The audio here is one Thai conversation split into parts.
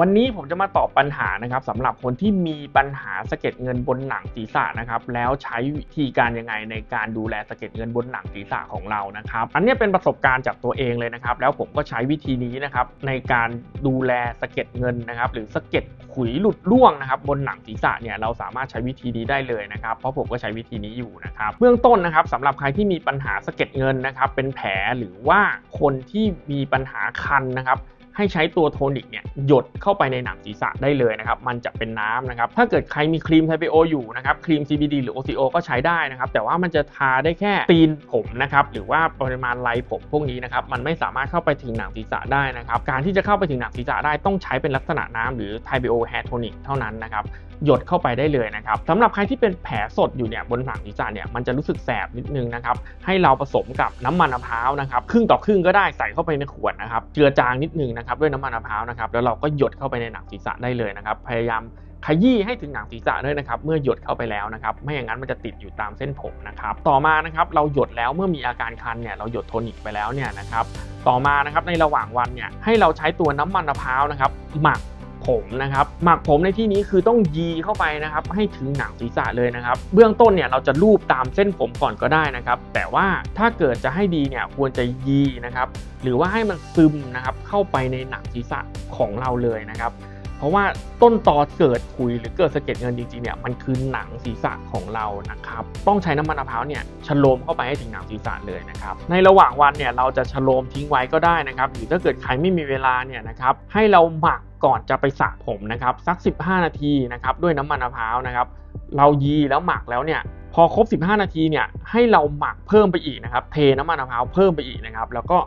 วันนี้ผมจะมาตอบปัญหานะครับสำหรับคนที่มีปัญหาสะเก็ดเงินบนหนังศีรษะนะครับแล้วใช้วิธีการยังไงในการดูแลสะเก็ดเงินบนหนังศีรษะของเรานะครับ อันนี้เป็นประสบการณ์จากตัวเองเลยนะครับ แล้วผมก็ใช้วิธีนี้นะครับในการดูแลสะเก็ดเงินนะครับ หรือสะเก็ดขุยหลุดร่วงนะครับบนหนังศีรษะเนี่ยเราสามารถใช้วิธีนี้ได้เลยนะครับ เพราะผมก็ใช้วิธีนี้อยู่นะครับเบื้องต้นนะครับสำหรับใครที่มีปัญหาสะเก็ดเงินนะครับเป็นแผลหรือว่าคนที่มีปัญหาคันนะครับ ให้ใช้ตัวโทนิกเนี่ยหยดเข้าไปในหนังศีรษะได้เลยนะครับ มันจะเป็นน้ำนะครับ ถ้าเกิดใครมีครีมไทเปโออยู่นะครับ ครีม CBD หรือ OCO ก็ใช้ได้นะครับ แต่ว่ามันจะทาได้แค่ตีนผมนะครับ หรือว่าปริมาณไรผมพวกนี้นะครับ มันไม่สามารถเข้าไปถึงหนังศีรษะได้นะครับ การที่จะเข้าไปถึงหนังศีรษะได้ต้องใช้เป็นลักษณะน้ำหรือไทเปโอแฮร์โทนิกเท่านั้นนะครับหยดเข้าไปได้เลยนะครับสำหรับใครที่เป็นแผลสดอยู่เนี่ยบนหนังศีรษะเนี่ยมันจะรู้สึกแสบนิดนึงนะครับให้เราผสมกับน้ำมันมะพร้าวนะครับครึ่งต่อครึ่งก็ได้ใส่เข้าไปในขวดนะครับเจือจางนิดนึงนะครับด้วยน้ำมันมะพร้าวนะครับแล้วเราก็หยดเข้าไปในหนังศีรษะได้เลยนะครับ พยายามขยี้ให้ถึงหนังศีรษะด้วยนะครับ เมื่อหยดเข้าไปแล้วนะครับ ไม่อย่างนั้นมันจะติดอยู่ตามเส้นผมนะครับ ต่อมานะครับเราหยดแล้วเมื่อมีอาการคันเนี่ยเราหยดโทนิกไปแล้วเนี่ยนะครับ ต่อมานะครับในระหว่างวันเนี่ยให้เราใช้ตัวน้ำมันมะพร้าวนะครับหมัก ผมนะครับหมักผมในที่นี้คือต้องยีเข้าไปนะครับให้ถึงหนังศีรษะเลยนะครับ เบื้องต้นเนี่ยเราจะลูบตามเส้นผมก่อนก็ได้นะครับ แต่ว่าถ้าเกิดจะให้ดีเนี่ยควรจะยีนะครับ หรือว่าให้มันซึมนะครับเข้าไปในหนังศีรษะของเราเลยนะครับเพราะว่าต้นตอเกิดขุยหรือเกิดสะเก็ดเงินจริงๆเนี่ยมันคือหนังศีรษะของเรานะครับต้องใช้น้ำมันมะพร้าวเนี่ยชโลมเข้าไปให้ถึงหนังศีรษะเลยนะครับในระหว่างวันเนี่ยเราจะชโลมทิ้งไว้ก็ได้นะครับหรือถ้าเกิดใครไม่มีเวลาเนี่ยนะครับให้เราหมัก ก่อนจะไปสระผมนะครับสัก 15 นาทีนะครับด้วยน้ำมันมะพร้าวนะครับเรายีแล้วหมักแล้วเนี่ยพอครบ 15 นาทีเนี่ยให้เราหมักเพิ่มไปอีกนะครับเทน้ำมันมะพร้าวเพิ่มไปอีกนะครับแล้วก็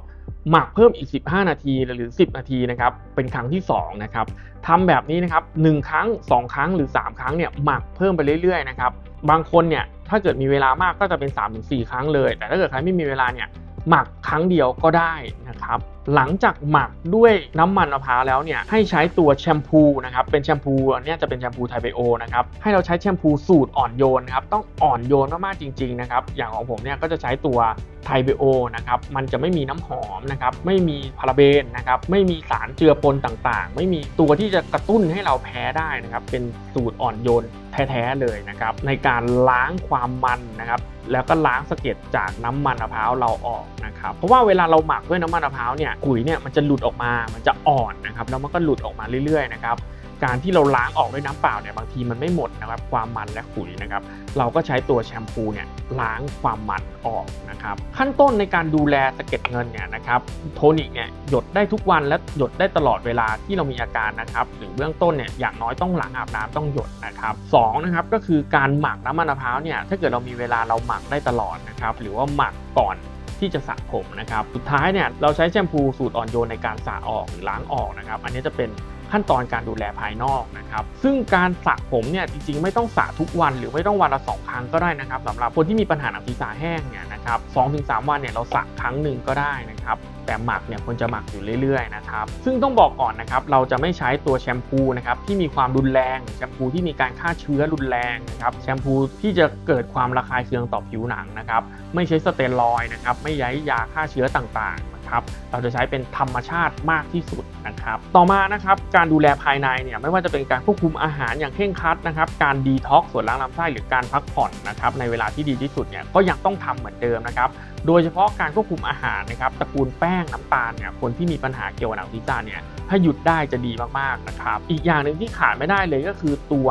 หมักเพิ่มอีก 15 นาทีหรือ 10 นาทีนะครับเป็นครั้งที่2นะครับทำแบบนี้นะครับ1ครั้ง 2 ครั้งหรือ 3 ครั้งเนี่ยหมักเพิ่มไปเรื่อยๆนะครับบางคนเนี่ยถ้าเกิดมีเวลามากก็จะเป็น 3-4 ครั้งเลย แต่ถ้าเกิดใครไม่มีเวลาเนี่ย หมักครั้งเดียวก็ได้นะครับ หลังจากหมักด้วยน้ำมันมะพร้าวแล้วเนี่ยให้ใช้ตัวแชมพูนะครับเป็นแชมพูอันนี้จะเป็นแชมพูไทเบโอนะครับให้เราใช้แชมพูสูตรอ่อนโยนนะครับต้องอ่อนโยนมากๆจริงๆนะครับอย่างของผมเนี่ยก็จะใช้ตัวไทเบโอนะครับมันจะไม่มีน้ำหอมนะครับไม่มีพาราเบนนะครับไม่มีสารเจือปนต่างๆ ไม่มีตัวที่จะกระตุ้นให้เราแพ้ได้นะครับเป็นสูตรอ่อนโยน แท้ๆเลยนะครับ ในการล้างความมันนะครับ แล้วก็ล้างสะเก็ดจากน้ำมันมะพร้าวเราออกนะครับ เพราะว่าเวลาเราหมักด้วยน้ำมันมะพร้าวเนี่ยขุยเนี่ยมันจะหลุดออกมา มันจะอ่อนนะครับแล้วมันก็หลุดออกมาเรื่อยๆนะครับ การที่เราล้างออกด้วยน้ำเปล่าเนี่ยบางทีมันไม่หมดนะครับความมันและขุยนะครับเราก็ใช้ตัวแชมพูเนี่ยล้างความมันออกนะครับขั้นต้นในการดูแลสะเก็ดเงินเนี่ยนะครับโทนิกเนี่ยหยดได้ทุกวันและหยดได้ตลอดเวลาที่เรามีอาการนะครับหรือเบื้องต้นเนี่ยอย่างน้อยต้องหลังอาบน้ำต้องหยดนะครับสองนะครับก็คือการหมักน้ำมันมะพร้าวเนี่ยถ้าเกิดเรามีเวลาเราหมักได้ตลอดนะครับหรือว่าหมักก่อนที่จะสระผมนะครับสุดท้ายเนี่ยเราใช้แชมพูสูตรอ่อนโยนในการสระออกหรือล้างออกนะครับอันนี้จะเป็น ขั้นตอนการดูแลภายนอกนะครับซึ่งการสระผมเนี่ยจริงๆ ไม่ต้องสระทุกวันหรือไม่ต้องวันละสองครั้งก็ได้นะครับสำหรับคนที่มีปัญหาหนังศีรษะแห้งเนี่ยนะครับสองถึงสามวันเนี่ยเราสระครั้งหนึ่งก็ได้นะครับแต่หมักเนี่ยควรจะหมักอยู่เรื่อยๆนะครับซึ่งต้องบอกก่อนนะครับเราจะไม่ใช้ตัวแชมพูนะครับที่มีความรุนแรงแชมพูที่มีการฆ่าเชื้อรุนแรงนะครับแชมพูที่จะเกิดความระคายเคืองต่อผิวหนังนะครับไม่ใช้สเตียรอยนะครับไม่ใช้ยาฆ่าเชื้อต่างๆ นะครับ เราจะใช้เป็นธรรมชาติมากที่สุดนะครับ ต่อมานะครับการดูแลภายในเนี่ยไม่ว่าจะเป็นการควบคุมอาหารอย่างเคร่งครัดนะครับ การดีท็อกซ์ส่วนล้างลำไส้หรือการพักผ่อนนะครับในเวลาที่ดีที่สุดเนี่ยก็ยังต้องทำเหมือนเดิมนะครับ โดยเฉพาะการควบคุมอาหารนะครับตระกูลแป้งน้ำตาลเนี่ยคนที่มีปัญหาเกี่ยวกับหนังศีรษะเนี่ยถ้าหยุดได้จะดีมากๆนะครับ อีกอย่างหนึ่งที่ขาดไม่ได้เลยก็คือตัว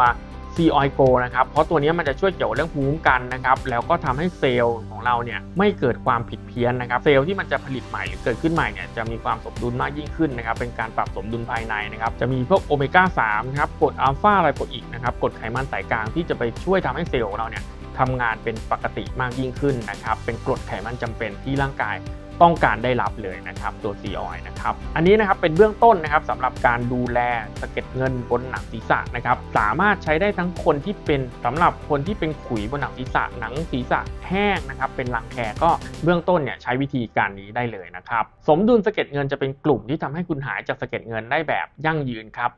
ซีออยโกนะครับ เพราะตัวนี้มันจะช่วยเกี่ยวเรื่องภูมิคุ้มกันนะครับ แล้วก็ทำให้เซลล์ของเราเนี่ยไม่เกิดความผิดเพี้ยนนะครับ เซลล์ที่มันจะผลิตใหม่หรือเกิดขึ้นใหม่เนี่ยจะมีความสมดุลมากยิ่งขึ้นนะครับ เป็นการปรับสมดุลภายในนะครับ จะมีพวกโอเมก้า3นะครับกรดอัลฟาอะไลโปอิกนะครับกรดไขมันสายกลางที่จะไปช่วยทำให้เซลล์ของเราเนี่ยทำงานเป็นปกติมากยิ่งขึ้นนะครับ เป็นกรดไขมันจำเป็นที่ร่างกาย ต้องการได้รับเลยนะครับตัวซีออยนะครับอันนี้นะครับเป็นเบื้องต้นนะครับสำหรับการดูแลสะเก็ดเงินบนหนังศีรษะนะครับสามารถใช้ได้ทั้งคนที่เป็นสำหรับคนที่เป็นขุยบนหนังศีรษะหนังศีรษะแห้งนะครับเป็นรังแคก็เบื้องต้นเนี่ยใช้วิธีการนี้ได้เลยนะครับสมดุลสะเก็ดเงินจะเป็นกลุ่มที่ทำให้คุณหายจากสะเก็ดเงินได้แบบยั่งยืนครับ